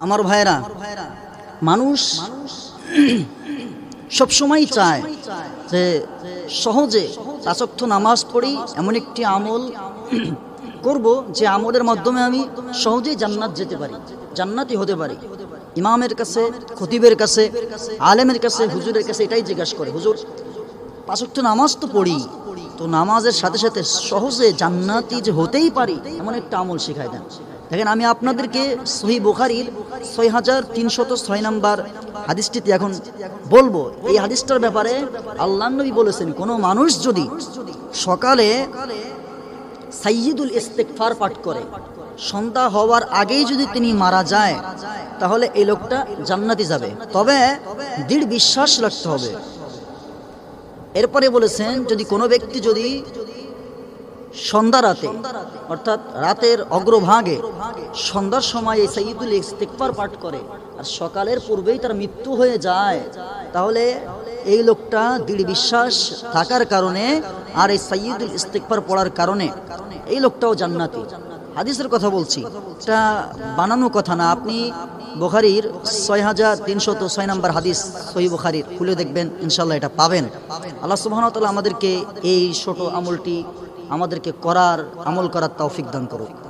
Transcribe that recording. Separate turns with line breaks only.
আমার ভাইরা মানুষ সবসময় চায় যে সহজে পাঁচক্ত নামাজ পড়ি, এমন একটি আমল করব যে আমলের মাধ্যমে আমি সহজেই জান্নাত যেতে পারি, জান্নাতি হতে পারি। ইমামের কাছে, খতিবের কাছে, আলেমের কাছে, হুজুরের কাছে এটাই জিজ্ঞাসা করে, হুজুর, পাঁচক্ত নামাজ তো পড়ি, তো নামাজের সাথে সাথে সহজে জান্নাতি যে হতেই পারি, এমন একটা আমল শেখায় দেন। দেখেন, আমি আপনাদেরকে সহি বুখারির ছয় হাজার তিনশত ছয় নম্বর হাদিসটিতে এখন বলব। এই হাদিসটার ব্যাপারে আল্লাহ নবী বলেছেন, কোনো মানুষ যদি সকালে সাইয়দুল ইস্তেকফার পাঠ করে, সন্ধ্যা হওয়ার আগেই যদি তিনি মারা যায়, তাহলে এই লোকটা জান্নাতি যাবে। তবে দৃঢ় বিশ্বাস রাখতে হবে। এরপরে বলেছেন, যদি কোনো ব্যক্তি যদি সন্ধ্যা রাতে, অর্থাৎ রাতের অগ্রভাগে সন্ধ্যার সময় এই সঈদুল ইস্তেকবার পাঠ করে। আর সকালের পূর্বেই তার মৃত্যু হয়ে যায়। তাহলে এই লোকটা দৃঢ় বিশ্বাস থাকার কারণে আর এই সঈদুল ইস্তেকবার পড়ার কারণে এই লোকটাও জান্নাতি। হাদিসের কথা বলছি। এটা বানানো কথা না। আপনি বোখারির ছয় হাজার তিনশত ছয় নম্বর হাদিস সহি বোখারির খুলে দেখবেন ইনশাল্লাহ এটা পাবেন। আল্লাহ সুবাহতাল্লাহ আমাদেরকে এই ছোট আমলটি আমাদেরকে করার আমল করার তৌফিক দান করুক।